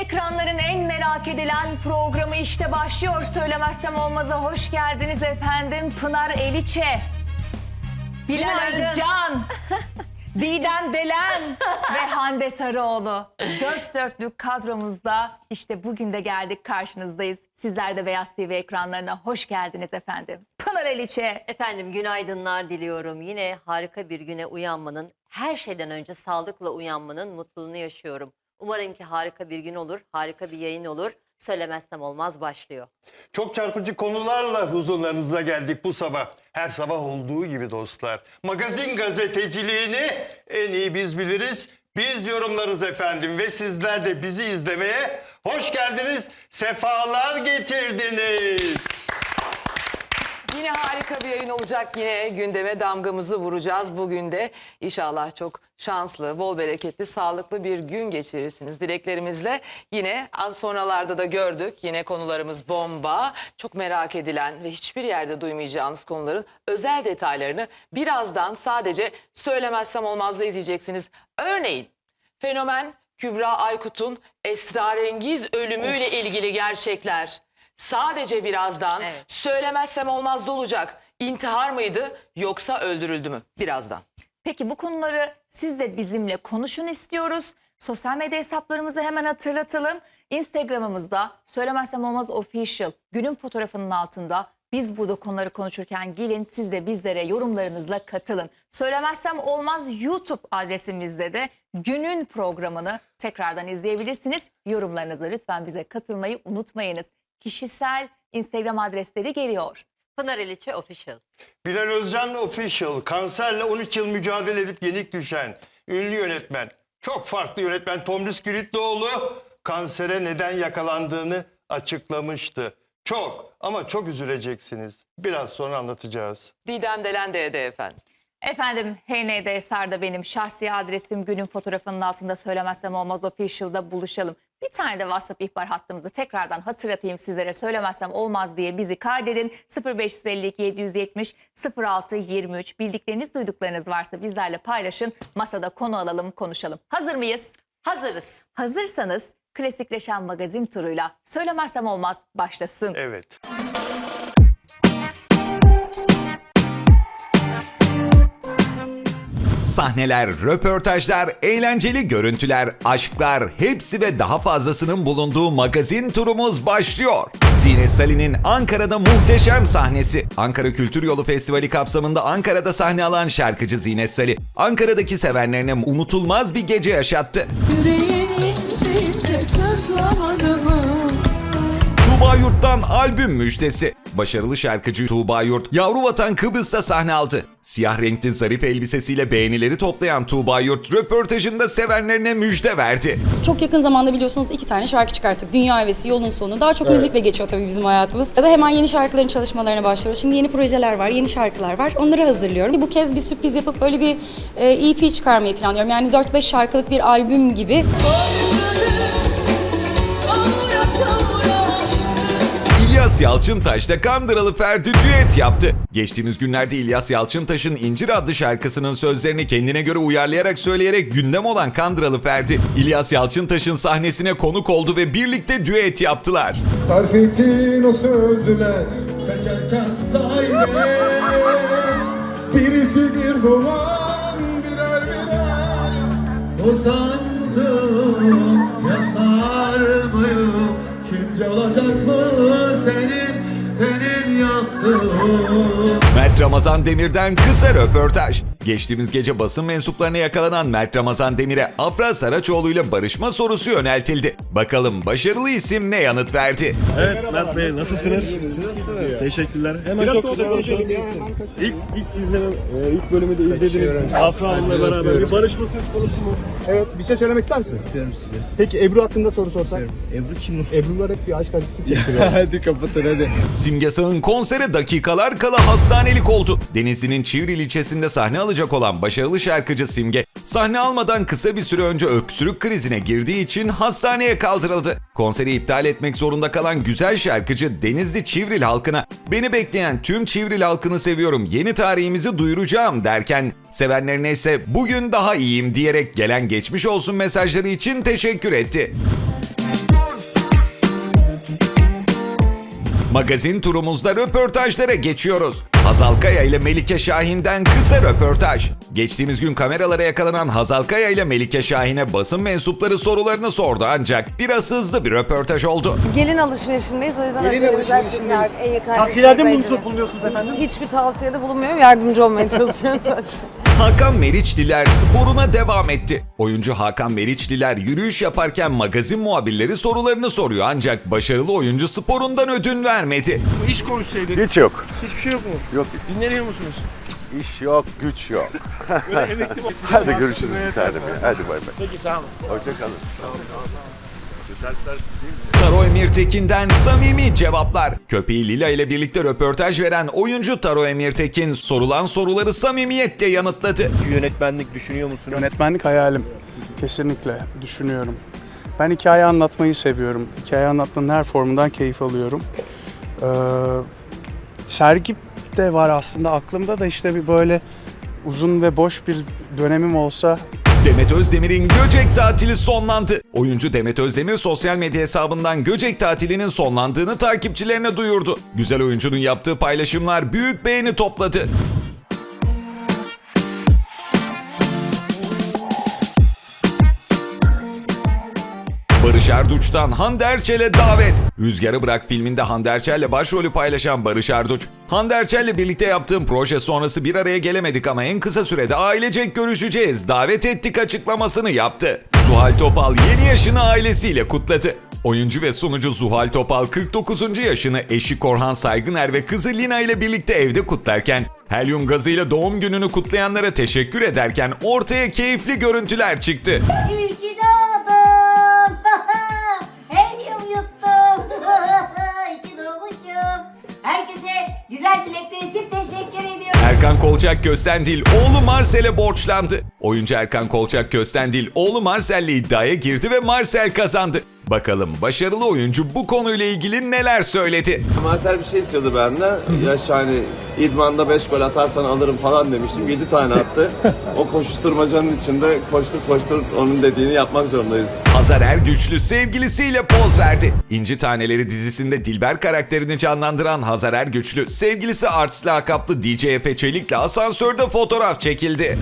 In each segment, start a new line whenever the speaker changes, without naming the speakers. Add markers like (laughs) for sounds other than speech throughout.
Ekranların en merak edilen programı işte başlıyor. Söylemezsem olmaz'a hoş geldiniz efendim. Pınar Eliçe, Bilal
Günaydın.
Özcan, (laughs) Didem Delen ve Hande Sarıoğlu. Dört dörtlük kadromuzda işte bugün de geldik karşınızdayız. Sizler de Beyaz TV ekranlarına hoş geldiniz efendim. Pınar Eliçe.
Efendim günaydınlar diliyorum. Yine harika bir güne uyanmanın, her şeyden önce sağlıkla uyanmanın mutluluğunu yaşıyorum. Umarım ki harika bir gün olur, harika bir yayın olur. Söylemezsem olmaz başlıyor.
Çok çarpıcı konularla huzurlarınıza geldik bu sabah. Her sabah olduğu gibi dostlar. Magazin gazeteciliğini en iyi biz biliriz. Biz yorumlarız efendim ve sizler de bizi izlemeye hoş geldiniz. Sefalar getirdiniz.
Yine harika bir yayın olacak. Yine gündeme damgamızı vuracağız. Bugün de inşallah çok şanslı, bol bereketli, sağlıklı bir gün geçirirsiniz. Dileklerimizle yine az sonralarda da gördük. Yine konularımız bomba. Çok merak edilen ve hiçbir yerde duymayacağınız konuların özel detaylarını birazdan sadece söylemezsem olmazda izleyeceksiniz. Örneğin fenomen Kübra Aykut'un esrarengiz ölümüyle ilgili gerçekler. Sadece birazdan
Evet.
söylemezsem olmaz da olacak. İntihar mıydı yoksa öldürüldü mü? Birazdan.
Peki bu konuları siz de bizimle konuşun istiyoruz. Sosyal medya hesaplarımızı hemen hatırlatalım. Instagram'ımızda söylemezsem olmaz official günün fotoğrafının altında biz burada konuları konuşurken gelin siz de bizlere yorumlarınızla katılın. Söylemezsem olmaz YouTube adresimizde de günün programını tekrardan izleyebilirsiniz. Yorumlarınızı lütfen bize katılmayı unutmayınız. Kişisel Instagram adresleri geliyor.
Pınar Eliçe Official.
Bilal Özcan Official kanserle 13 yıl mücadele edip yenik düşen ünlü yönetmen. Çok farklı yönetmen Tomris Giritloğlu kansere neden yakalandığını açıklamıştı. Çok ama çok üzüleceksiniz. Biraz sonra anlatacağız.
Didem Delen de efendim.
Efendim HND Eser'de benim şahsi adresim günün fotoğrafının altında söylemezsem olmaz official'da buluşalım. Bir tane de WhatsApp ihbar hattımızı tekrardan hatırlatayım sizlere söylemezsem olmaz diye bizi kaydedin. 0552 770 06 23 bildikleriniz duyduklarınız varsa bizlerle paylaşın. Masada konu alalım konuşalım. Hazır mıyız?
Hazırız.
Hazırsanız klasikleşen magazin turuyla söylemezsem olmaz başlasın.
Evet.
Sahneler, röportajlar, eğlenceli görüntüler, aşklar hepsi ve daha fazlasının bulunduğu magazin turumuz başlıyor. Zine Salih'in Ankara'da muhteşem sahnesi. Ankara Kültür Yolu Festivali kapsamında Ankara'da sahne alan şarkıcı Zine Salih, Ankara'daki sevenlerine unutulmaz bir gece yaşattı.
Yüreğin
Tuğba Yurt'tan albüm müjdesi. Başarılı şarkıcı Tuğba Yurt, yavru vatan Kıbrıs'ta sahne aldı. Siyah renkli zarif elbisesiyle beğenileri toplayan Tuğba Yurt, röportajında sevenlerine müjde verdi.
Çok yakın zamanda biliyorsunuz iki tane şarkı çıkarttık. Dünya Hevesi, Yolun Sonu. Daha çok müzikle geçiyor tabii bizim hayatımız. Ya da hemen yeni şarkıların çalışmalarına başlıyoruz. Şimdi yeni projeler var, yeni şarkılar var. Onları hazırlıyorum. Bu kez bir sürpriz yapıp böyle bir e, EP çıkarmayı planlıyorum. Yani 4-5 şarkılık bir albüm gibi.
Sonra sonra aşkım
İlyas Yalçıntaş'la Kandıralı Ferdi düet yaptı. Geçtiğimiz günlerde İlyas Yalçıntaş'ın İncir adlı şarkısının sözlerini kendine göre uyarlayarak söyleyerek gündem olan Kandıralı Ferdi, İlyas Yalçıntaş'ın sahnesine konuk oldu ve birlikte düet yaptılar.
Sarf ettin o sözler Çekerken Birisi bir duman birer birer Uzandım Yasar mıyım Şimdi olacak mı
Mert Ramazan Demir'den kısa röportaj. Geçtiğimiz gece basın mensuplarına yakalanan Mert Ramazan Demir'e Afra Saraçoğlu ile barışma sorusu yöneltildi. Bakalım başarılı isim ne yanıt verdi?
Evet Mert Bey nasılsınız? Teşekkürler. Hemen çok güzel konuşalım. İlk, ilk izleme, ilk bölümü de izlediniz. Afra Hanım'la beraber bir barışma söz konusu mu?
Evet bir şey söylemek ister misin?
Diyorum size.
Peki Ebru hakkında soru sorsak?
Ebru kim?
Ebru'lar hep bir aşk acısı çektiriyor. (laughs)
hadi kapatın hadi.
Simge Sağ'ın konsere dakikalar kala hastanelik oldu. Denizli'nin Çivril ilçesinde sahne alacak olan başarılı şarkıcı Simge, sahne almadan kısa bir süre önce öksürük krizine girdiği için hastaneye kaldırıldı. Konseri iptal etmek zorunda kalan güzel şarkıcı Denizli Çivril halkına beni bekleyen tüm Çivril halkını seviyorum yeni tarihimizi duyuracağım derken sevenlerine ise bugün daha iyiyim diyerek gelen geçmiş olsun mesajları için teşekkür etti. Magazin turumuzda röportajlara geçiyoruz. Hazal Kaya ile Melike Şahin'den kısa röportaj. Geçtiğimiz gün kameralara yakalanan Hazal Kaya ile Melike Şahin'e basın mensupları sorularını sordu ancak biraz hızlı bir röportaj oldu.
Gelin alışverişindeyiz o yüzden
Gelin
acelemiz var.
alışverişindeyiz.
En yakın
Tavsiyelerde mi bulunuyorsunuz efendim?
Hiçbir tavsiyede bulunmuyorum. Yardımcı olmaya çalışıyorum (laughs) sadece.
Hakan Meriçliler sporuna devam etti. Oyuncu Hakan Meriçliler yürüyüş yaparken magazin muhabirleri sorularını soruyor ancak başarılı oyuncu sporundan ödün vermedi.
İş konuşsaydık.
Hiç yok.
Hiçbir şey yok mu?
Yok.
Dinleniyor musunuz?
İş yok, güç yok. (laughs) Hadi görüşürüz bir tanem. Hadi bay bay.
Peki sağ olun.
Taro Emirtekin'den samimi cevaplar. Köpeği Lila ile birlikte röportaj veren oyuncu Taro Emirtekin sorulan soruları samimiyetle yanıtladı.
Yönetmenlik düşünüyor musunuz?
Yönetmenlik hayalim. Kesinlikle düşünüyorum. Ben hikaye anlatmayı seviyorum. Hikaye anlatmanın her formundan keyif alıyorum. Ee, sergi de var aslında aklımda da işte bir böyle uzun ve boş bir dönemim olsa
Demet Özdemir'in Göcek tatili sonlandı. Oyuncu Demet Özdemir sosyal medya hesabından Göcek tatilinin sonlandığını takipçilerine duyurdu. Güzel oyuncunun yaptığı paylaşımlar büyük beğeni topladı. Barış Arduç'tan Hande Erçel'e davet. Rüzgarı Bırak filminde Hande Erçel'le başrolü paylaşan Barış Arduç, Hande Erçel'le birlikte yaptığım proje sonrası bir araya gelemedik ama en kısa sürede ailecek görüşeceğiz, davet ettik açıklamasını yaptı. Zuhal Topal yeni yaşını ailesiyle kutladı. Oyuncu ve sunucu Zuhal Topal 49. yaşını eşi Korhan Saygıner ve kızı Lina ile birlikte evde kutlarken, helyum gazıyla doğum gününü kutlayanlara teşekkür ederken ortaya keyifli görüntüler çıktı.
İyi dilekler için teşekkür ediyorum.
Erkan Kolçak Köstendil oğlu Marsel'e borçlandı. Oyuncu Erkan Kolçak Köstendil oğlu Marsel'le iddiaya girdi ve Marcel kazandı. Bakalım başarılı oyuncu bu konuyla ilgili neler söyledi?
Marcel bir şey istiyordu benden. Yaş hani idmanda 5 gol atarsan alırım falan demiştim. 7 tane attı. O koşuşturmacanın içinde koştur koştur onun dediğini yapmak zorundayız.
Hazar Ergüçlü sevgilisiyle poz verdi. İnci Taneleri dizisinde Dilber karakterini canlandıran Hazar Ergüçlü, sevgilisi Arts lakaplı DJ Efe Çelik'le asansörde fotoğraf çekildi.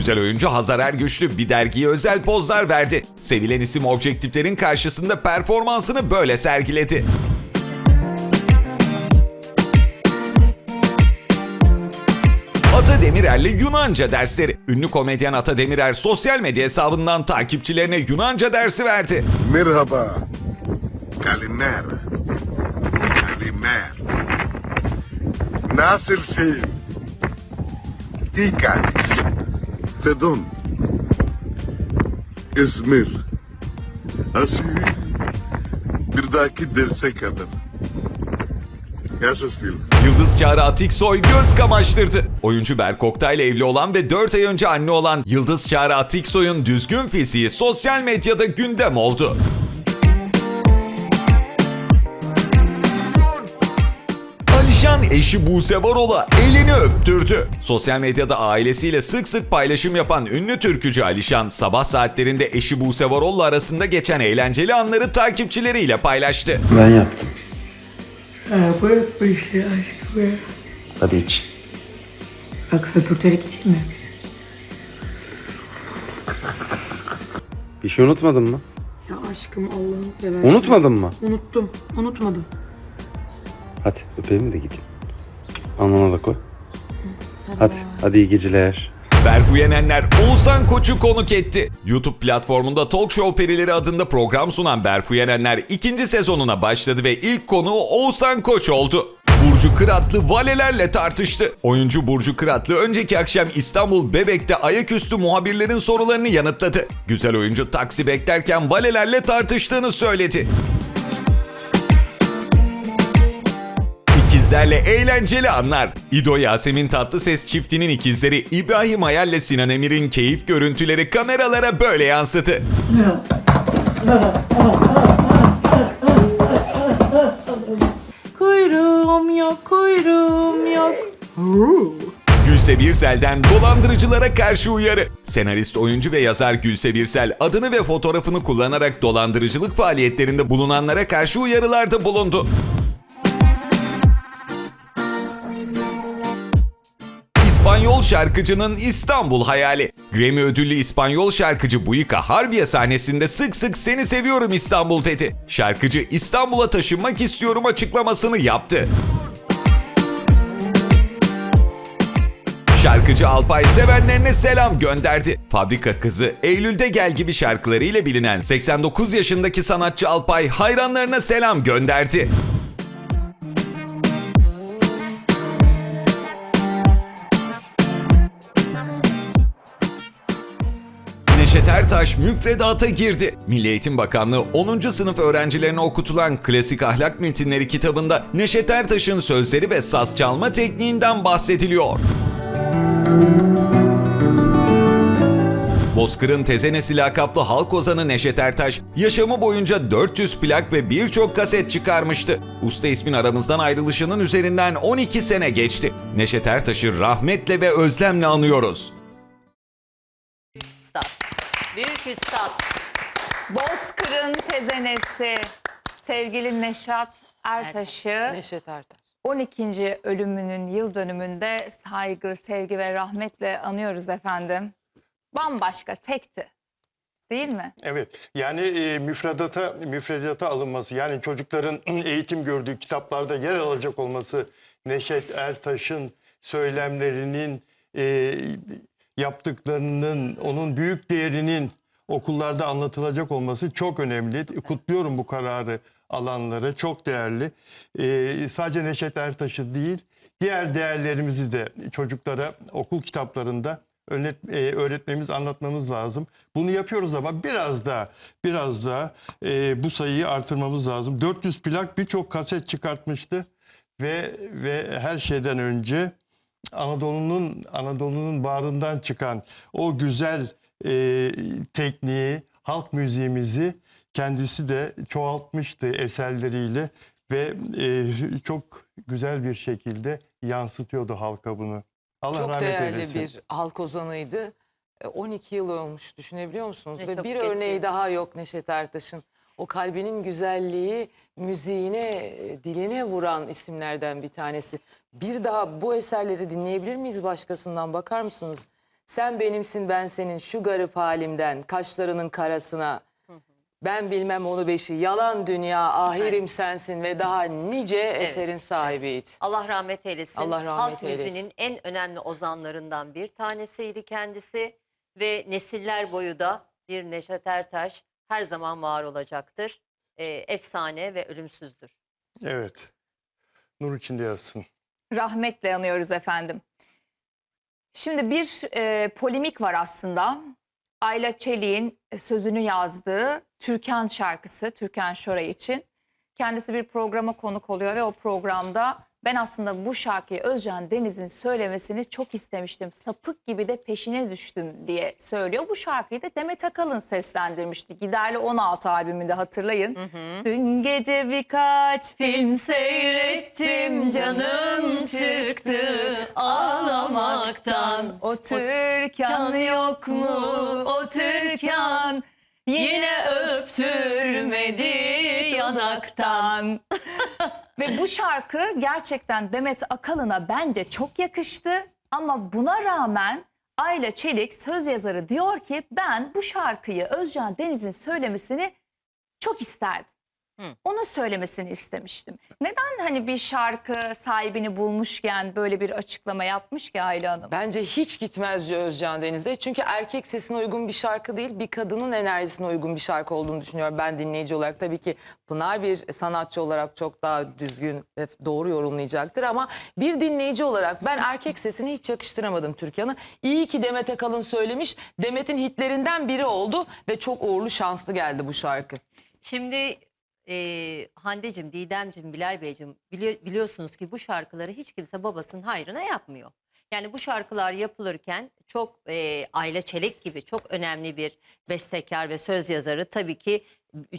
Güzel oyuncu Hazar Ergüçlü bir dergiye özel pozlar verdi. Sevilen isim objektiflerin karşısında performansını böyle sergiledi. Ata Demirer'le Yunanca dersleri. Ünlü komedyen Ata Demirer sosyal medya hesabından takipçilerine Yunanca dersi verdi.
Merhaba. Kalimera. Kalimer. Nasılsın? Dikkat. Fedon. İzmir. Nasıl? Bir dahaki derse kadar. Yaşasın film.
Yıldız Çağrı Atiksoy göz kamaştırdı. Oyuncu Berk ile evli olan ve 4 ay önce anne olan Yıldız Çağrı Atiksoy'un düzgün fiziği sosyal medyada gündem oldu. Eşi Buse Varol'a elini öptürdü. Sosyal medyada ailesiyle sık sık paylaşım yapan ünlü türkücü Alişan sabah saatlerinde eşi Buse Varol'la arasında geçen eğlenceli anları takipçileriyle paylaştı.
ben yaptım.
bu işte aşkım.
Hadi iç.
Bak höpürterek için mi?
Bir şey unutmadın mı?
Ya aşkım Allah'ını seversen.
Unutmadın mı?
Unuttum. Unutmadım.
Hadi öpelim de gidin. Alnına da koy. Hadi, hadi iyi geceler.
Berfu Yenenler Oğuzhan Koç'u konuk etti. YouTube platformunda Talk Show Perileri adında program sunan Berfu Yenenler ikinci sezonuna başladı ve ilk konuğu Oğuzhan Koç oldu. Burcu Kıratlı valelerle tartıştı. Oyuncu Burcu Kıratlı önceki akşam İstanbul Bebek'te ayaküstü muhabirlerin sorularını yanıtladı. Güzel oyuncu taksi beklerken valelerle tartıştığını söyledi. İkizlerle eğlenceli anlar. İdo Yasemin Tatlıses çiftinin ikizleri İbrahim Hayal ile Sinan Emir'in keyif görüntüleri kameralara böyle yansıdı.
Kuyruğum yok, kuyruğum yok.
Gülse Birsel'den dolandırıcılara karşı uyarı. Senarist, oyuncu ve yazar Gülse Birsel adını ve fotoğrafını kullanarak dolandırıcılık faaliyetlerinde bulunanlara karşı uyarılarda bulundu. İspanyol şarkıcının İstanbul hayali. Grammy ödüllü İspanyol şarkıcı Buika Harbiye sahnesinde sık sık seni seviyorum İstanbul dedi. Şarkıcı İstanbul'a taşınmak istiyorum açıklamasını yaptı. Şarkıcı Alpay sevenlerine selam gönderdi. Fabrika Kızı, Eylül'de Gel gibi şarkılarıyla bilinen 89 yaşındaki sanatçı Alpay hayranlarına selam gönderdi. Neşet Ertaş müfredata girdi. Milli Eğitim Bakanlığı 10. sınıf öğrencilerine okutulan Klasik Ahlak Metinleri kitabında Neşet Ertaş'ın sözleri ve saz çalma tekniğinden bahsediliyor. Bozkır'ın tezenesi lakaplı halk ozanı Neşet Ertaş, yaşamı boyunca 400 plak ve birçok kaset çıkarmıştı. Usta ismin aramızdan ayrılışının üzerinden 12 sene geçti. Neşet Ertaş'ı rahmetle ve özlemle anıyoruz.
Büyük üstad.
Bozkır'ın tezenesi sevgili Neşat Ertaş'ı
Neşet Ertaş.
12. ölümünün yıl dönümünde saygı, sevgi ve rahmetle anıyoruz efendim. Bambaşka, tekti. Değil mi?
Evet yani e, müfredata müfredata alınması yani çocukların (clears throat) eğitim gördüğü kitaplarda yer alacak olması Neşet Ertaş'ın söylemlerinin e, yaptıklarının onun büyük değerinin okullarda anlatılacak olması çok önemli. Kutluyorum bu kararı alanları çok değerli. E, sadece Neşet Ertaş'ı değil diğer değerlerimizi de çocuklara okul kitaplarında e, öğretmemiz, anlatmamız lazım. Bunu yapıyoruz ama biraz daha biraz daha e, bu sayıyı artırmamız lazım. 400 plak birçok kaset çıkartmıştı ve ve her şeyden önce Anadolu'nun Anadolu'nun bağrından çıkan o güzel e, tekniği, halk müziğimizi kendisi de çoğaltmıştı eserleriyle ve e, çok güzel bir şekilde yansıtıyordu halka bunu. Allah
Çok
rahmet
değerli
eylesin.
bir halk ozanıydı. E, 12 yıl olmuş düşünebiliyor musunuz?
Ne
Ve bir
geçiyor.
örneği daha yok Neşet Ertaş'ın. O kalbinin güzelliği müziğine, e, diline vuran isimlerden bir tanesi. Bir daha bu eserleri dinleyebilir miyiz başkasından bakar mısınız? Sen benimsin ben senin şu garip halimden, kaşlarının karasına. Ben bilmem onu beşi, yalan dünya, ahirim sensin ve daha nice eserin sahibiydi.
Allah rahmet eylesin.
Allah rahmet
Halk
eylesin.
müziğinin en önemli ozanlarından bir tanesiydi kendisi. Ve nesiller boyu da bir Neşet Ertaş her zaman var olacaktır. Ee, efsane ve ölümsüzdür.
Evet. Nur içinde yatsın.
rahmetle anıyoruz efendim. Şimdi bir e, polemik var aslında. Ayla Çelik'in sözünü yazdığı Türkan şarkısı, Türkan Şoray için. Kendisi bir programa konuk oluyor ve o programda ben aslında bu şarkıyı Özcan Deniz'in söylemesini çok istemiştim. Sapık gibi de peşine düştüm diye söylüyor. Bu şarkıyı da Demet Akalın seslendirmişti. Giderli 16 albümünde hatırlayın. Dün gece birkaç film seyrettim canım çıktı ağlamaktan. O Türkan yok mu o Türkan yine öptürmedi yanaktan. (laughs) Ve bu şarkı gerçekten Demet Akalın'a bence çok yakıştı. Ama buna rağmen Ayla Çelik söz yazarı diyor ki ben bu şarkıyı Özcan Deniz'in söylemesini çok isterdim. Onun söylemesini istemiştim. Neden hani bir şarkı sahibini bulmuşken böyle bir açıklama yapmış ki Ayla Hanım?
Bence hiç gitmez diyor Özcan Deniz'e. Çünkü erkek sesine uygun bir şarkı değil, bir kadının enerjisine uygun bir şarkı olduğunu düşünüyorum ben dinleyici olarak. Tabii ki Pınar bir sanatçı olarak çok daha düzgün ve doğru yorumlayacaktır ama bir dinleyici olarak ben erkek sesini hiç yakıştıramadım Türkan'ı. İyi ki Demet Akalın söylemiş. Demet'in hitlerinden biri oldu ve çok uğurlu şanslı geldi bu şarkı.
Şimdi e, Hande'cim, Didem'cim, Bilal Bey'cim bili- biliyorsunuz ki bu şarkıları hiç kimse babasının hayrına yapmıyor. Yani bu şarkılar yapılırken çok e, Ayla Çelik gibi çok önemli bir bestekar ve söz yazarı tabii ki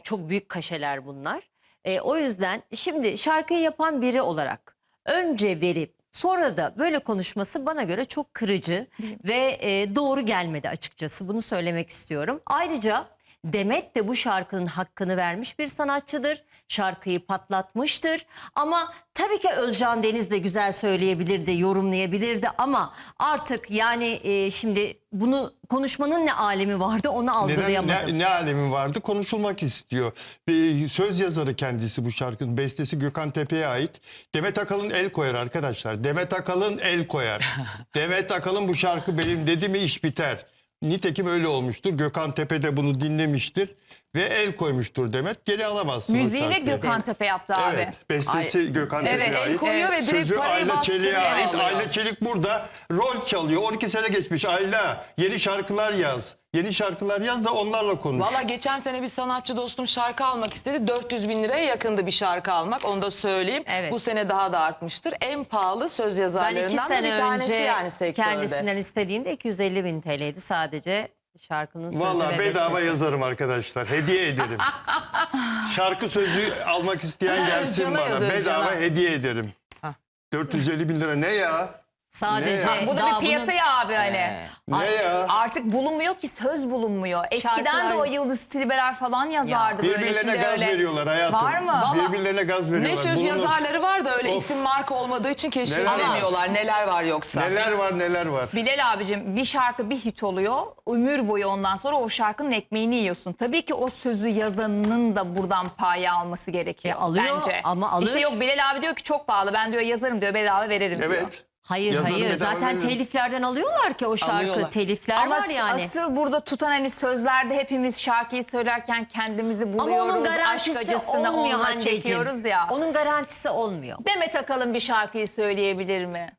çok büyük kaşeler bunlar. E, o yüzden şimdi şarkıyı yapan biri olarak önce verip Sonra da böyle konuşması bana göre çok kırıcı ve e, doğru gelmedi açıkçası. Bunu söylemek istiyorum. Ayrıca Demet de bu şarkının hakkını vermiş bir sanatçıdır. Şarkıyı patlatmıştır. Ama tabii ki Özcan Deniz de güzel söyleyebilirdi, yorumlayabilirdi ama artık yani e, şimdi bunu konuşmanın ne alemi vardı onu
Neden,
algılayamadım.
ne, ne alemi vardı? Konuşulmak istiyor. Bir söz yazarı kendisi bu şarkının. Bestesi Gökhan Tepe'ye ait. Demet Akalın el koyar arkadaşlar. Demet Akalın el koyar. (laughs) Demet Akalın bu şarkı benim dedi mi iş biter. Nitekim öyle olmuştur. Gökhan Tepe de bunu dinlemiştir. Ve el koymuştur Demet. Geri alamazsın o
Müziği de
şarkıyı.
Gökhan Tepe yaptı abi.
Evet, bestesi Gökhan
Evet,
Tepe'ye
el
ait.
koyuyor ve direkt
Sözü
parayı
Ayla
bastırıyor,
Çelik'e ait.
alıyor.
Ayla Çelik burada rol çalıyor. 12 sene geçmiş. Ayla yeni şarkılar yaz. Yeni şarkılar yaz da onlarla konuş.
Valla geçen sene bir sanatçı dostum şarkı almak istedi. 400 bin liraya yakındı bir şarkı almak. Onu da söyleyeyim.
Evet.
Bu sene daha da artmıştır. En pahalı söz
Ben
yazarlarından
iki
da
sene
bir tanesi
önce
yani sektörde.
kendisinden istediğimde 250 bin TL'ydi sadece şarkının ve
bedava yazarım arkadaşlar. Hediye ederim. (laughs) Şarkı sözü almak isteyen gelsin
Cana
bana.
yazarız,
Bedava
cana.
hediye ederim. 450 bin lira ne ya?
Sadece
Ne ya?
Bu da
daha
bir
bunun-
abi hani.
Ne ya?
Artık bulunmuyor ki söz bulunmuyor. Eskiden de
Şarkılar-
o Yıldız Tilbeler falan yazardı böyle.
Birbirlerine
Şimdi
gaz
öyle.
veriyorlar hayatım.
Var mı?
Vallahi-
Birbirlerine gaz
Ne
veriyorlar.
söz
Bulunur.
yazarları var da öyle
Of.
isim marka olmadığı için
Neler var?
keşfedemiyorlar. Neler var yoksa.
Neler var neler var.
Bilal abicim bir şarkı bir hit oluyor. Ömür boyu ondan sonra o şarkının ekmeğini yiyorsun. Tabii ki o sözü yazanının da buradan payı alması gerekiyor
E, alıyor
bence.
ama alır.
İşte yok Bilal abi diyor ki çok pahalı. Ben diyor yazarım diyor bedava veririm diyor.
Evet.
Hayır
Yazarı
hayır
bedava
zaten teliflerden alıyorlar ki o şarkı.
Alıyorlar.
Telifler
Ama
var yani.
asıl burada tutan hani sözlerde hepimiz şarkıyı söylerken kendimizi
Ama
buluyoruz.
onun
aşk
garantisi olmuyor
onunla çekiyoruz ya.
Onun garantisi olmuyor.
Demet Akalın bir şarkıyı söyleyebilir mi?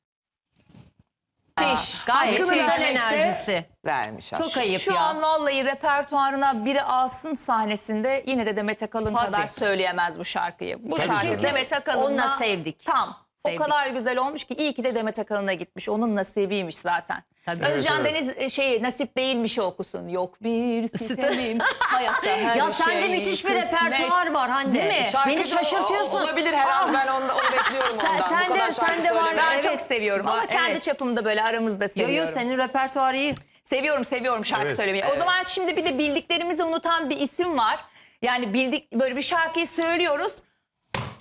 Müthiş.
Gayet
Hakkını
güzel
vermekse
enerjisi.
Vermiş
Çok
aslında.
ayıp
Şu
ya.
an vallahi repertuarına biri alsın sahnesinde yine de Demet Akalın
Tabii.
kadar söyleyemez bu şarkıyı. Bu
Tabii
şarkı
canım.
Demet Akalın'la
sevdik.
Tam.
Sevdik.
O kadar güzel olmuş ki iyi ki de Demet Akalın'a gitmiş. Onun nasibiymiş zaten.
Tabii.
Özcan
Evet,
Deniz e, şey nasip değilmiş okusun. Yok bir sitemim. (laughs) Hayatta her
Ya sende
şey
müthiş bir repertuar var Hande.
Değil mi?
Şarkıcı
Beni şaşırtıyorsun.
o- Olabilir herhalde ben onda, onu bekliyorum
Sen-
ondan.
sen
Bu kadar
de- sen de var.
Ben
Evet.
çok seviyorum ama
Var,
kendi
evet.
çapımda böyle aramızda
Yo
seviyorum.
yo senin repertuarı iyi.
Seviyorum seviyorum şarkı
Evet.
söylemeyi. O zaman şimdi bir de bildiklerimizi unutan bir isim var. Yani bildik böyle bir şarkıyı söylüyoruz.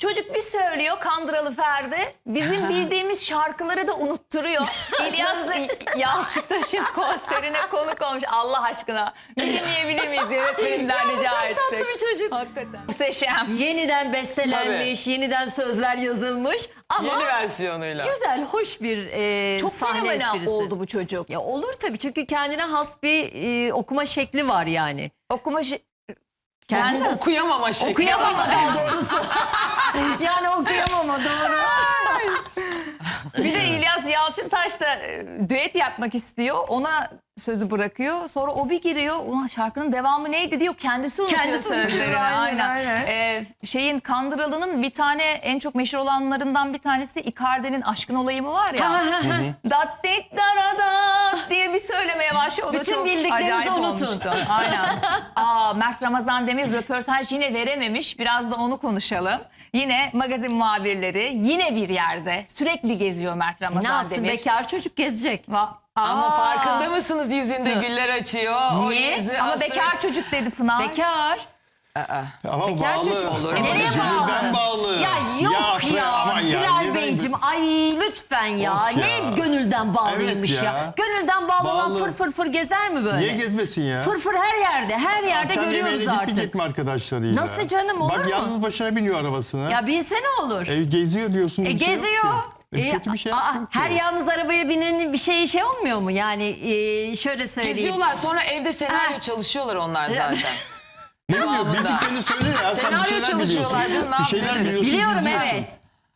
Çocuk bir söylüyor Kandıralı Ferdi. Bizim (laughs) bildiğimiz şarkıları da unutturuyor. (laughs) İlyas Yalçıtaş'ın (laughs) konserine konuk olmuş. Allah aşkına. Bir dinleyebilir miyiz yönetmenimden rica
Çok
etsek.
tatlı bir çocuk.
Hakikaten. Muhteşem.
Yeniden bestelenmiş, yeniden sözler yazılmış ama
Yeni versiyonuyla.
güzel, hoş bir e,
Çok
sahne
fenomenal
esprisi.
oldu bu çocuk.
Ya olur tabii çünkü kendine has bir e, okuma şekli var yani.
Okuma şi-
Kendine has-
Okuyamama şekli.
Okuyamama daha doğrusu. (laughs) yani okuyamama doğru.
Bir de İlyas Yalçıntaş da e, düet yapmak istiyor. Ona sözü bırakıyor. Sonra o bir giriyor. Ulan şarkının devamı neydi diyor. Kendisi unutuyor
Kendisi unutuyor,
sözlerini.
aynen, aynen.
Ee, şeyin Kandıralı'nın bir tane en çok meşhur olanlarından bir tanesi Icardi'nin Aşkın Olayı mı var ya. Dattik darada diye bir söylemeye başlıyor. O da
Bütün
çok
bildiklerinizi
acayip
unutun.
olmuştu. Aynen. Aa, Mert Ramazan Demir röportaj yine verememiş. Biraz da onu konuşalım. Yine magazin muhabirleri yine bir yerde sürekli geziyor Mert Ramazan
ne yapsın
Demir.
bekar çocuk gezecek.
Va-
Ama
Aa,
farkında mısınız yüzünde güller açıyor. O
Niye?
yüzü
Ama
aslı-
bekar çocuk dedi Pınar.
Bekar.
Ama
Bekar
bağlı.
çocuk
olur.
Ama
Nereye
gönülden bağlı.
Ya yok ya,
Afra- aman ya,
Bilal Beyciğim ay lütfen ya.
Of ya.
Ne gönülden bağlıymış
Evet
ya.
ya.
Gönülden bağlı olan
Bağlı.
fır fır fır gezer mi böyle?
Niye gezmesin ya?
Fır fır her yerde her yerde
Akşam
görüyoruz artık.
gitmeyecek mi arkadaşlarıyla?
Nasıl canım, olur
Bak
mu?
yalnız başına biniyor arabasına.
Ya bilse ne olur?
E, geziyor diyorsun.
E,
bir şey yok
geziyor.
ki. E, kötü bir şey
aa,
yapmıyor ki.
her yalnız arabaya binen bir şey şey olmuyor mu? Yani e, şöyle söyleyeyim.
Geziyorlar sonra evde senaryo
Ha.
çalışıyorlar onlar (laughs) zaten.
Ne biliyor?
devamında.
Bildiklerini söyle ya. Sen bir
Senaryo
şeyler biliyorsun.
çalışıyorlar canım, ne
Bir şeyler biliyorsun.
Biliyorum
geziyorsun.
evet.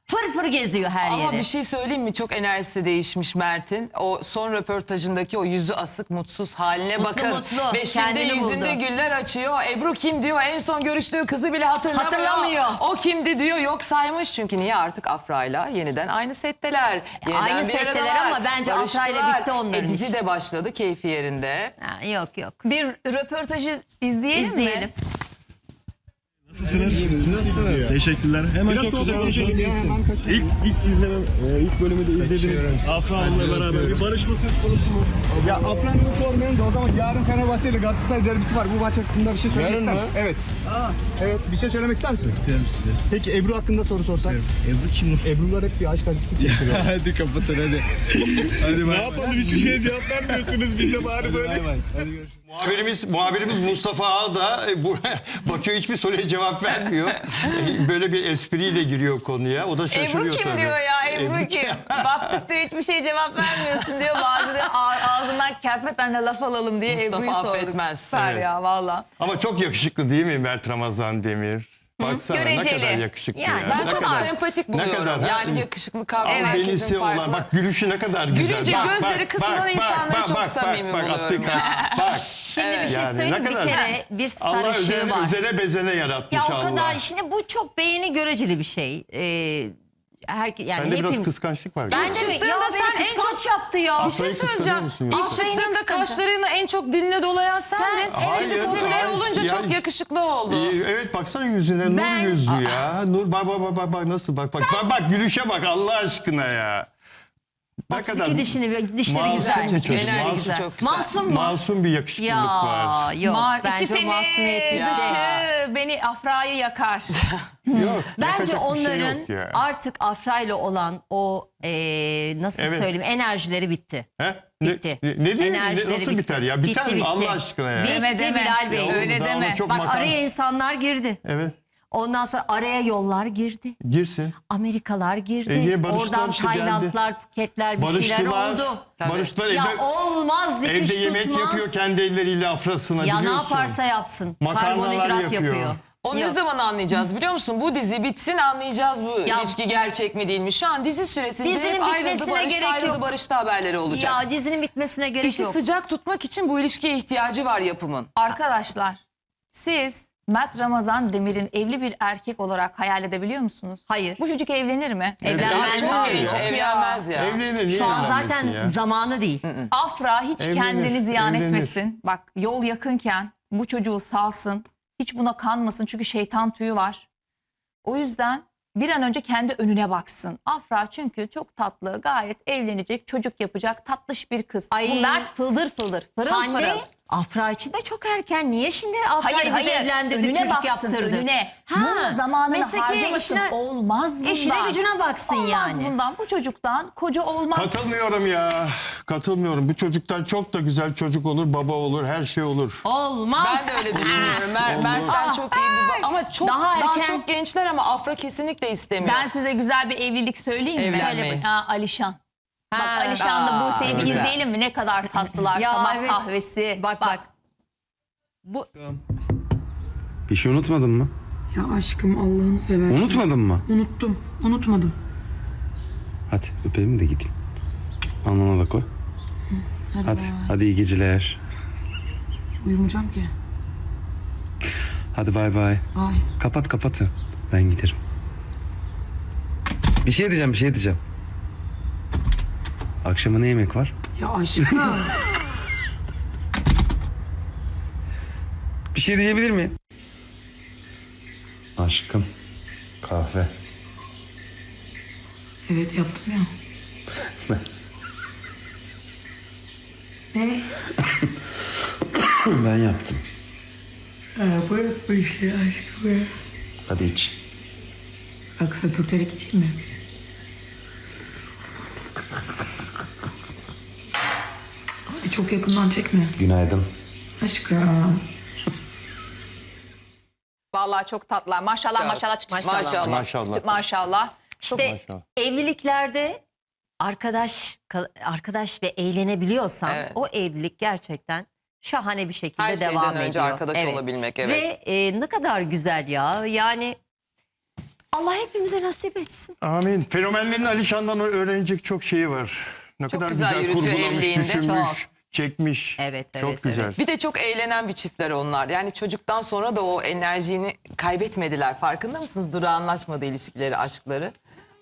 Fır fır geziyor her
Ama
yere.
bir şey söyleyeyim mi? Çok enerjisi değişmiş Mert'in. O son röportajındaki o yüzü asık mutsuz haline
Mutlu
bakın.
mutlu,
Ve şimdi
kendini
yüzünde
buldu.
güller açıyor. Ebru kim diyor? En son görüştüğü kızı bile hatırlamıyor.
Hatırlamıyor.
O kimdi diyor. Yok saymış çünkü niye artık Afra'yla yeniden aynı setteler. Yeniden
Aynı
bir
setteler
aradalar.
ama bence Afra'yla
Barıştılar.
bitti onların
E, dizi
işi.
de başladı keyfi yerinde.
Ha, yok yok.
Bir röportajı izleyelim,
İzleyelim.
Nasılsınız? Nasılsınız? Teşekkürler. Hemen çok kısa konuşalım. İlk, ilk izlemem, e, ilk bölümü de izlediniz. Afra Hanım'la beraber bir barışma söz konusu mu?
Ya Afran'ı sormayın da o zaman yarın Fenerbahçe ile Galatasaray derbisi var. Bu maç hakkında bir şey söylemek
Yarın
ister
mı?
misin? Evet. Evet bir şey söylemek ister misin?
Yapıyorum size.
Peki Ebru hakkında soru sorsak?
Ebru kim?
Ebru'lar hep bir aşk acısı çekiyor. (laughs)
hadi kapatın hadi. (laughs) hadi ne yapalım hiçbir şeye cevap vermiyorsunuz biz de bari böyle. Hadi görüşürüz.
Muhabirimiz, muhabirimiz Mustafa Ağa da e, bu, (laughs) bakıyor hiçbir soruya cevap vermiyor. (laughs) E, Böyle bir espriyle giriyor konuya. O da şaşırıyor
Ebru kim
tabii.
diyor ya Ebru,
Ebru
kim? (laughs) Baktık diyor hiçbir şey cevap vermiyorsun diyor. Bazı da ağ- ağzından kerpeten de laf alalım diye
Mustafa
Ebru'yu sorduk.
affetmez.
Süper
Evet.
ya valla.
Ama çok yakışıklı değil mi Mert Ramazan Demir? Baksana ne
Göreceli.
kadar yakışıklı
Yani
ya.
Ben
Ne
çok
kadar-
sempatik
ne
buluyorum.
kadar-
yani yakışıklı kavram
Evet.
herkesin
Benisi
farklı.
olan bak gülüşü ne kadar güzel.
Gülünce gözleri kısılan insanları çok samimi
bak,
buluyorum ya.
Bak.
Şimdi bir şey
Yani
söyleyeyim
ne
bir
kadar-
kere bir star
Allah
ışığı
üzerine,
var.
üzerine bezene yaratmış
Ya o
Allah.
kadar şimdi bu çok beğeni göreceli bir şey. Ee, herke, yani
Sende biraz
hepimiz.
kıskançlık var.
Ben de mi?
çıktığında
Ya
sen en
kıskanç yaptı ya.
Bir
şey söyleyeceğim.
musun
İlk
yoksa?
Çıktığında kaşlarını en çok diline dolayan sendin.
Hayır,
Şimdi kızlar
hayır.
olunca çok yakışıklı oldu.
Ee, Evet baksana yüzüne nur
Ben-
yüzlü ya. Nur bak bak bak bak bak nasıl bak bak bak bak gülüşe bak Allah aşkına ya. Ne
32 dişini, dişleri
Masum
güzel.
çocuk,
Dişleri
masum.
güzel.
Çok güzel.
Masum mu?
masum bir yakışıklılık
Ya
var.
yok
Ma-
bence
seni,
masumiyetli
dışı beni Afra'yı yakar. (laughs)
Yok.
Bence
bir şey
onların
yok
artık Afra ile olan o eee, nasıl
Evet.
söyleyeyim enerjileri bitti.
He? Ne-
Bitti.
Ne, ne,
Enerjileri
nasıl
bitti.
biter ya? Biter
Bitti,
mi
bitti.
Allah aşkına ya?
Bitti
Deme, deme.
Bilal Bey.
Ya oğlum,
Öyle deme.
Bak
makam.
araya insanlar girdi.
Evet.
Ondan sonra araya yollar girdi.
Girsin.
Amerikalar girdi.
E, yine barıştılar
Oradan
işte, geldi.
Taylandlar, Phuketler bir şeyler
Barıştılar.
oldu.
Barıştılar
Ya
evde,
olmaz dikiş
evde yemek
tutmaz.
yapıyor kendi elleriyle afrasına
Ya ne
biliyorsun.
yaparsa yapsın.
Makarnalar
Karbonhidrat
yapıyor.
yapıyor.
Onu ne zaman anlayacağız biliyor musun? Bu dizi bitsin anlayacağız bu
Ya-
ilişki gerçek mi değil mi? Şu an dizi süresinde
Dizinin
hep ayrıldı
bitmesine
barıştı
gerek
ayrıldı
yok.
barıştı haberleri olacak.
Ya dizinin bitmesine gerek
İşi
yok.
sıcak tutmak için bu ilişkiye ihtiyacı var yapımın.
Arkadaşlar siz Mert Ramazan Demir'in evli bir erkek olarak hayal edebiliyor musunuz?
Hayır.
Bu çocuk evlenir mi?
Evlenmez.
Çok
Evlenmez
genç
ya.
evlenmez ya.
Evlenir niye
Şu an
evlenmesin
zaten
ya?
zamanı değil.
Afra hiç
Evlenir,
kendini ziyan
evlenir.
etmesin. Bak yol yakınken bu çocuğu salsın. Hiç buna kanmasın çünkü şeytan tüyü var. O yüzden bir an önce kendi önüne baksın. Afra çünkü çok tatlı, gayet evlenecek, çocuk yapacak tatlış bir kız.
Ay.
Bu Mert fıldır fıldır, fırıl
Hande
fırıl.
Afra için de çok erken. Niye şimdi Afra'yı
Hayır hayır
evlendirdi,
önüne
çocuk
baksın
yaptırdı?
önüne.
Ha,
Bununla zamanını harcamasın. Olmaz bundan.
işine gücüne baksın
Olmaz
yani.
bundan. Bu çocuktan koca olmaz.
Katılmıyorum ya. Katılmıyorum. Bu çocuktan çok da güzel çocuk olur, baba olur, her şey olur.
Olmaz.
Ben de öyle (laughs) düşünüyorum. Mer- Mert'ten çok iyi bir ba- ama çok
Daha
daha,
erken.
çok gençler ama Afra kesinlikle istemiyor.
Ben size güzel bir evlilik söyleyeyim mi?
Evlenmeyin.
Söyle bakayım. Ha, Alişan. Bak. Alişan'la Buse'yi bir
güzel.
izleyelim mi? Ne kadar tatlılar.
Ya
Sabah
evet.
kahvesi.
Bak bak. Bu
Bir şey unutmadın mı?
Ya aşkım Allah'ını seversen.
Unutmadın mı?
Unuttum. Unutmadım.
Hadi öpelim de gideyim. Alnına da koy.
Hadi,
Hadi.
bay.
Hadi iyi geceler.
Uyumayacağım ki.
Hadi bay bay.
Ay.
Kapat kapat sen. Ben giderim. Bir şey diyeceğim bir şey diyeceğim. Akşama ne yemek var?
Ya aşkım.
Bir şey diyebilir miyim? Aşkım. Kahve.
evet yaptım ya. Ne? (coughs)
ben yaptım.
Araba yapmış ya aşkım ya.
Hadi iç.
Bak höpürterek içeyim mi? Çok yakından çekme.
Günaydın.
Aşkım.
Vallahi çok tatlılar. Maşallah maşallah.
Maşallah.
Maşallah.
tütü- Maşallah.
işte
Maşallah.
evliliklerde arkadaş kal- arkadaş ve eğlenebiliyorsan
Evet.
o evlilik gerçekten şahane bir şekilde
Her şeyden
devam
önce
ediyor.
arkadaş olabilmek, evet.
Ve e, ne kadar güzel ya. Yani Allah hepimize nasip etsin.
Amin. Fenomenlerin Alişan'dan öğrenecek çok şeyi var. Ne
Çok
kadar
güzel
güzel,
yürütüyor
kurgulamış,
evliliğinde.
düşünmüş,
Çok.
Çekmiş.
Evet,
Çok
evet,
güzel.
evet.
Bir de çok eğlenen bir çiftler onlar. Yani çocuktan sonra da o enerjini kaybetmediler. Farkında mısınız? Durağanlaşmadı ilişkileri, aşkları.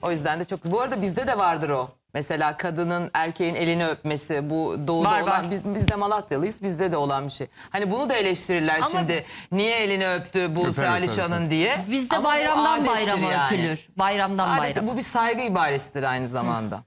O yüzden de çok... Bu arada bizde de vardır o. Mesela kadının erkeğin elini öpmesi bu doğuda
Var,
olan
var.
biz, biz de Malatyalıyız bizde de olan bir şey. Hani bunu da eleştirirler
Ama-
şimdi. Niye elini öptü bu
Öper,
Salihşan'ın
öper.
diye.
Bizde bayramdan bayrama
yani.
öpülür. Bayramdan
Adet-
bayrama.
Bu bir saygı ibaresidir aynı zamanda.